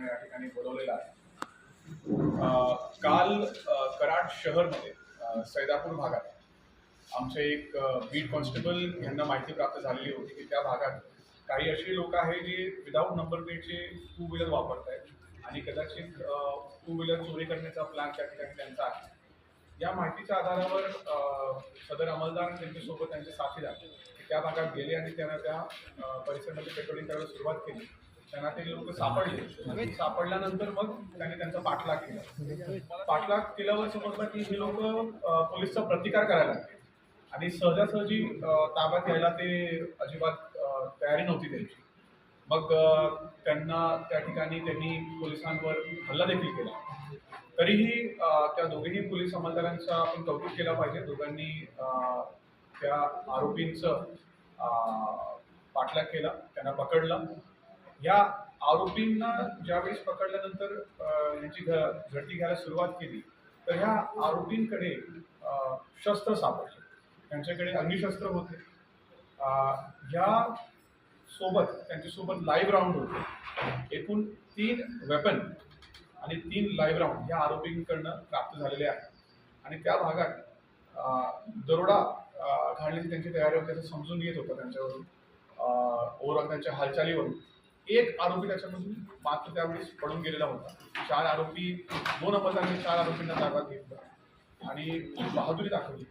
सरांनी या ठिकाणी बोलवलेला आहे. काल कराड शहरमध्ये सैदापूर भागात आमचे एक बीट कॉन्स्टेबल यांना माहिती प्राप्त झालेली होती की त्या भागात काही अशी लोक आहेत जे विदाऊट नंबर प्लेटचे टू व्हीलर वापरत आहेत आणि कदाचित टू व्हीलर चोरी करण्याचा प्लॅन त्या ठिकाणी त्यांचा आहे. या माहितीच्या आधारावर सदर अंमलदार त्यांच्यासोबत त्यांचे साथीदार त्या भागात गेले आणि त्यांना त्या परिसरामध्ये पेट्रोलिंग करायला सुरुवात केली. त्यांना ते लोक सापडले. सापडल्यानंतर मग त्यांनी त्यांचा पाठलाग केला. पाठलाग केल्यावर समजलं की हे लोक पोलीसचा प्रतिकार करायला लागले. आणि सहजासहजी ताब्यात यायला ते अजिबात तयारी नव्हती त्यांची. मग त्यांना त्या ठिकाणी त्यांनी पोलिसांवर हल्ला देखील केला. तरीही त्या दोघेही पोलीस अंमलदारांचा आपण कौतुक केला पाहिजे. दोघांनी त्या आरोपींचं पाठलाग केला. त्यांना पकडलं. या आरोपींना ज्यावेळेस पकडल्यानंतर यांची घ झडती घ्यायला सुरुवात केली तर ह्या आरोपींकडे शस्त्र सापडले. त्यांच्याकडे अग्निशस्त्र होते. ह्या सोबत त्यांच्यासोबत लाईव्ह राऊंड होते. एकूण तीन वेपन आणि तीन लाईव्ह राऊंड ह्या आरोपींकडनं प्राप्त झालेले आहेत. आणि त्या भागात दरोडा घालण्याची त्यांची तयारी होती असं समजून येत होतं त्यांच्यावरून. ओव्हरऑल त्यांच्या हालचालीवरून. एक आरोपी त्याच्यामधून मात्र त्यावेळेस पडून गेलेला होता. चार आरोपी दोन अंमलदारांनी चार आरोपींना ताब्यात घेतलं. आणि बहादुरी दाखवली.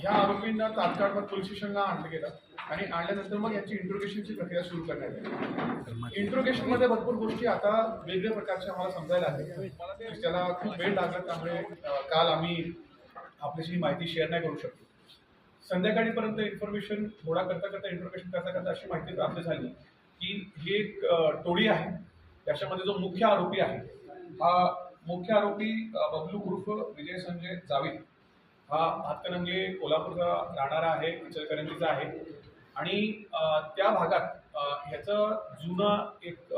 ह्या आरोपींना तात्काळ पोलीस स्टेशनला आणलं गेलं. आणि आणल्यानंतर मग यांची इंट्रोगेशनची प्रक्रिया सुरू करण्यात आली. इंट्रोगेशनमध्ये भरपूर गोष्टी आता वेगवेगळ्या प्रकारच्या आम्हाला समजायला लागल्या. त्याला खूप वेळ लागला त्यामुळे काल आम्ही आपल्याशी माहिती शेअर नाही करू शकतो संध्याकाळीपर्यंत इन्फॉर्मेशन थोडा करता करता इंट्रोगेशन करता करता अशी माहिती प्राप्त झाली. की ही एक टोळी आहे. त्याच्यामध्ये जो मुख्य आरोपी आहे हा मुख्य आरोपी बबलू उर्फ विजय संजय जावीद. हा हातकणंगले कोल्हापूरचा राहणारा आहे इचलकरंजीचा आहे. आणि त्या भागात ह्याचं जुनं एक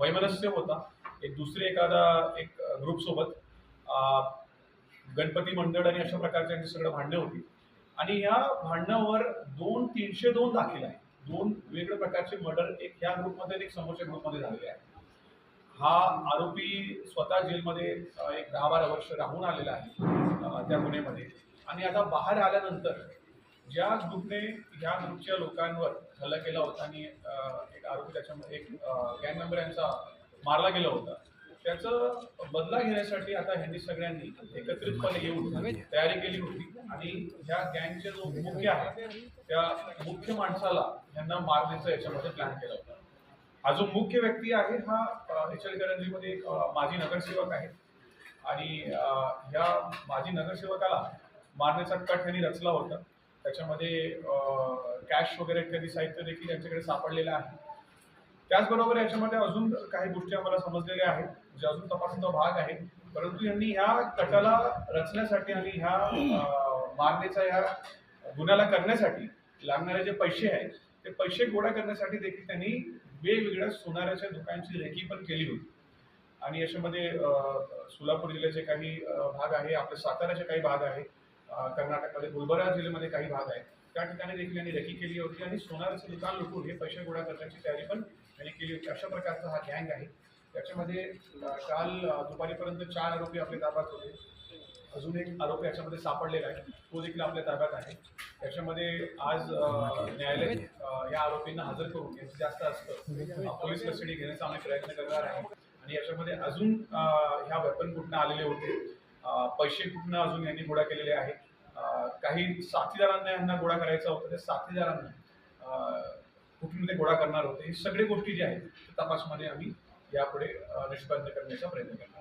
वैमनस्य होता. एक दुसरे एखादा एक ग्रुपसोबत गणपती मंडळ आणि अशा प्रकारचे यांची सगळं भांडणं होती. आणि ह्या भांडणावर दोन तीनशे दोन दाखल आहे दोन वेगवेगळ्या प्रकारचे मर्डर एक ह्या ग्रुपमध्ये आणि एक समोरच्या ग्रुपमध्ये झालेले आहे. हा आरोपी स्वतः जेलमध्ये एक दहा बारा वर्ष राहून आलेला आहे त्या गुन्ह्यामध्ये. आणि आता बाहेर आल्यानंतर ज्या ग्रुपने ह्या ग्रुपच्या लोकांवर हल्ला केला होता आणि एक आरोपी त्याच्यामध्ये एक गँग मेंबर यांचा मारला गेला होता त्याचं बदला घेण्यासाठी आता ह्यांनी सगळ्यांनी एकत्रितपणे येऊन तयारी केली होती. आणि ह्या गँगचे जो मुख्य आहे त्या मुख्य माणसाला यांना मारण्याचा याच्यामध्ये प्लॅन केला होता. हा जो मुख्य व्यक्ती आहे हा इचलकरंजीमध्ये एक, माजी नगरसेवक आहे. आणि ह्या माजी नगरसेवकाला मारण्याचा कट यांनी रचला होता. त्याच्यामध्ये कॅश वगैरे इत्यादी साहित्य देखील यांच्याकडे सापडलेलं आहे. त्याचबरोबर याच्यामध्ये अजून काही गोष्टी आम्हाला समजलेल्या आहेत. जे अजून तपासाचा भाग आहे. परंतु यांनी ह्या कटाला रचण्यासाठी आणि ह्या मारणेचा ह्या गुन्ह्याला करण्यासाठी लागणारे जे पैसे आहेत ते पैसे गोळा करण्यासाठी देखील त्यांनी वेगवेगळ्या सोनाऱ्याच्या दुकानांची रेकी पण केली होती. आणि याच्यामध्ये सोलापूर जिल्ह्याचे काही भाग आहे आपले साताऱ्याचे काही भाग आहे कर्नाटकमध्ये गुलबर्गा जिल्ह्यामध्ये काही भाग आहे त्या ठिकाणी देखील यांनी रेकी केली होती आणि सोनाराचे दुकान लुटून हे पैसे गोळा करण्याची तयारी पण त्यांनी केली होती. अशा प्रकारचा हा गँग आहे. त्याच्यामध्ये काल दुपारीपर्यंत चार आरोपी आपल्या ताब्यात होते. अजून एक आरोपी याच्यामध्ये सापडलेला आहे. तो देखील आपल्या ताब्यात आहे. त्याच्यामध्ये आज न्यायालय या आरोपींना हजर करून यांचं जास्त असतं. पोलीस कस्टडी घेण्याचा आम्ही प्रयत्न करणार आहे. आणि याच्यामध्ये अजून ह्या वेपन कुठनं आलेले होते? पैसे कुठनं अजून यांनी गोळा केलेले आहेत? काही साथीदारांना यांना गोळा करायचा होता. त्या साथीदारांना कुठून ते गोळा करणार होते? हे सगळे गोष्टी ज्या आहेत तपासमध्ये आम्ही यापुढे निष्पन्न करण्याचा प्रयत्न करणार